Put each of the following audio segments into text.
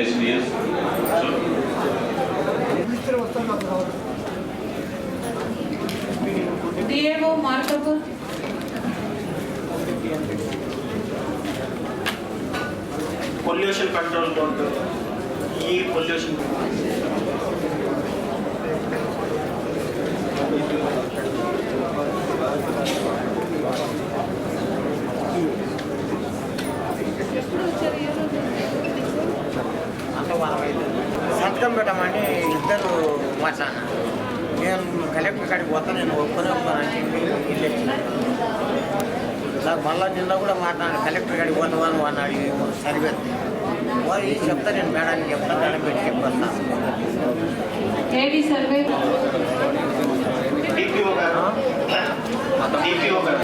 PDISDS. DAO Markapur pollution control board ఈ pollution నేను collector కాడికి పోతా నేను ఒప్పుకొని వస్తానని చెప్పి నాకు మళ్ళా నిన్న కూడా మాట్లాడిన కలెక్టర్ కాడికి పోతామని వాడిని అడిగి సర్వే. పోయి చెప్తా నేను మేడానికి చెప్తా మేడం పెట్టి చెప్పొస్తాను సర్వే? డిపిఓ గారు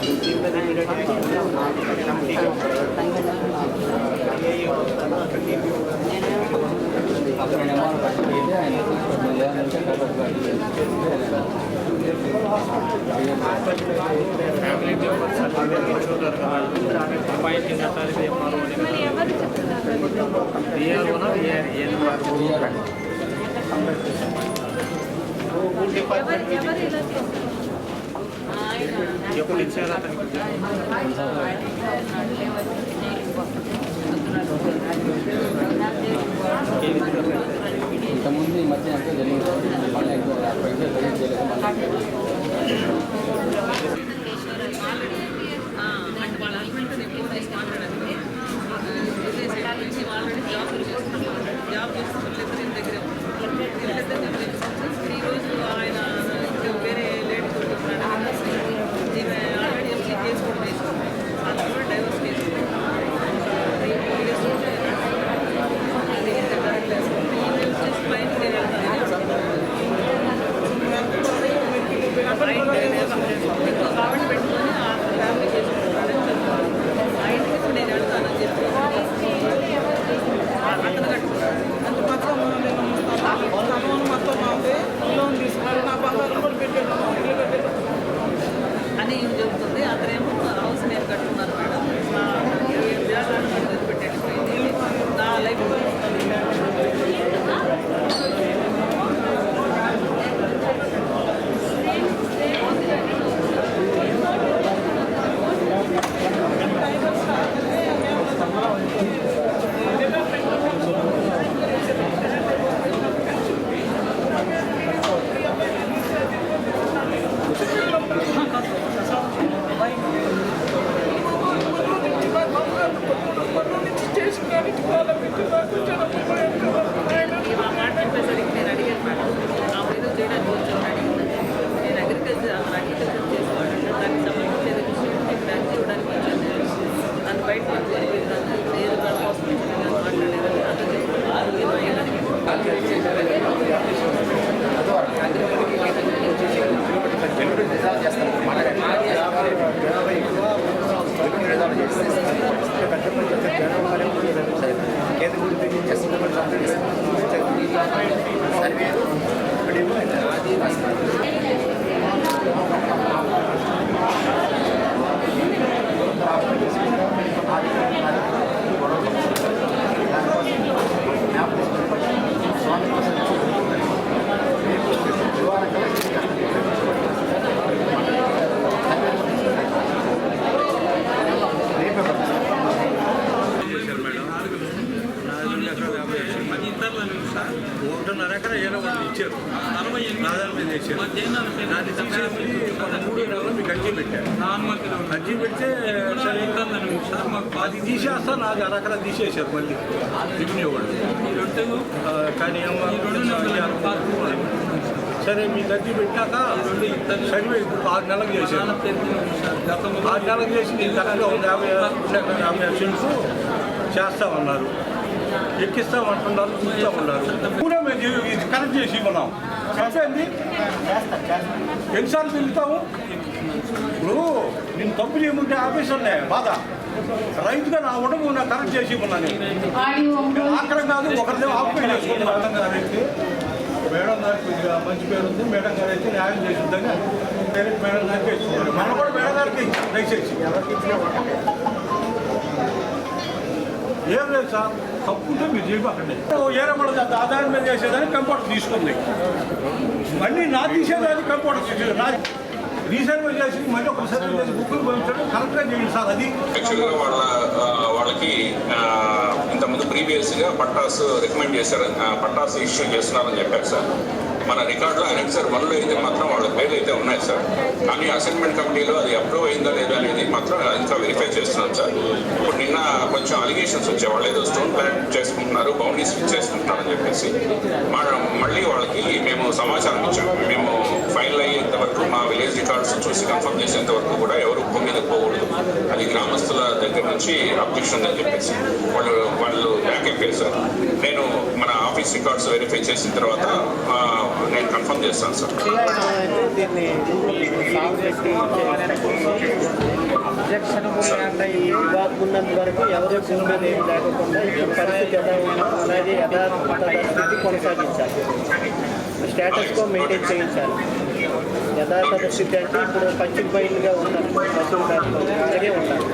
డిపిఓ గారు ఫ్యామిలీ మెంబర్స్ అట్లా చూడారు కదా అబ్బాయి కింద తారీఖు చెప్పారు డిఆర్ఓనా డిఆర్ ఏది ఎప్పుడు ఇచ్చారు అతనికి ఇంతకుముందు ఈ మధ్య ఎంతో జరిగింది. మళ్ళీ ఎక్కువ పైసలు రిలీజ్ చేయలేదు. సర్వే పది ఇతరుల నిమిషం ఒకటిన్నర ఏడవ ఇచ్చారు నలభై ఎనిమిది మూడు మీకు అర్జీ పెట్టారు అర్జీ పెడితే సరే ఇతరుల నిమిషం అది తీసేస్తా నాకు అరకర తీసేశారు మళ్ళీ వాళ్ళు కానీ సరే మీ అర్జీ పెట్టాక సర్వే ఇప్పుడు ఆరు నెలలకు చేశారు ఆరు నెలలకు చేసి యాభై యాభై యాభై లక్షలకు చేస్తామన్నారు ఎక్కిస్తామంటున్నారు చూస్తామన్నారు. కూడా మేము ఇది కరెక్ట్ చేసి ఇవ్వన్నాం చెప్పండి ఎన్నిసార్లు తిరుగుతాము ఇప్పుడు నేను తప్పు చేయమంటే ఆఫీసర్లే బాధ. రైతుగా నా ఉండము నా కరెక్ట్ చేసి ఇవ్వన్నా నేను? ఆడియో నేను ఒంగోలు ఆఖరం కాదు ఒకరిదే ఆక్యుపై చేసుకుంటాను మేడం గారు అయితే మేడం గారికి మంచి పేరు ఉంది. మేడం గారు అయితే న్యాయం చేసిందని డైరెక్ట్ మేడం గారికి ఇచ్చుకోవాలి మనం కూడా మేడం గారికి దయచేసి. ఏం లేదు సార్ తప్పుంటే మీరు చేయకండి ఏరే మన ఆదాయం మీద చేసేదాన్ని కంప్యూటర్ తీసుకుంది. మళ్ళీ నా తీసేదాన్ని కంప్యూటర్ తీసేది నా రీసర్వ్ చేసి మళ్ళీ ఒక సర్వే చేసి బుక్కులు పంపించడం కరెక్ట్గా చేయండి సార్ అది. వాళ్ళ వాళ్ళకి ఇంతకుముందు ప్రీవియస్గా పట్టాస్ రికమెండ్ చేశారు పట్టాసు పట్టాస్ ఇష్యూ చేస్తున్నారని చెప్పారు సార్. మన రికార్డులో సార్ వన్లో అయితే మాత్రం వాళ్ళ పేర్లు అయితే ఉన్నాయి సార్. కానీ అసైన్మెంట్ కమిటీలో అది అప్రూవ్ అయిందా లేదా అనేది మాత్రం ఇంకా వెరిఫై చేస్తున్నాం సార్. ఇప్పుడు నిన్న కొంచెం అలిగేషన్స్ వచ్చే వాళ్ళు ఏదో స్టోన్ ప్లాంట్ చేసుకుంటున్నారు బౌండరీస్ స్విచ్ చేసుకుంటున్నారు అని చెప్పేసి. మా- మళ్ళీ వాళ్ళకి మేము సమాచారం ఇచ్చాం మేము ఫైనల్ అయ్యేంత వరకు మా విలేజ్ రికార్డ్స్ చూసి కన్ఫర్మ్ చేసేంత వరకు కూడా ఎవరు భూమి మీద పోకూడదు. అది గ్రామస్తుల దగ్గర నుంచి అబ్జెక్షన్ అని చెప్పేసి. వాళ్ళు వాళ్ళు బ్యాక్ అయిపోయారు సార్. నేను మన ఆఫీస్ రికార్డ్స్ వెరిఫై చేసిన తర్వాత నేను కన్ఫర్మ్ చేస్తాను సార్ దీన్ని సాగు అబ్జెక్షన్ ఉన్నంత వరకు ఎవరు భూమి మీద ఏం లేకుండా ఇప్పుడు పరిస్థితి ఎలా ఉన్నా యథార్థ స్థితి కొనసాగించాలి స్టేటస్ కో మెయింటైన్ చేయించాలి యథార్థ స్థితి అంటే ఇప్పుడు పచ్చి బయలుగా ఉండాలి పశువులు అలాగే ఉండాలి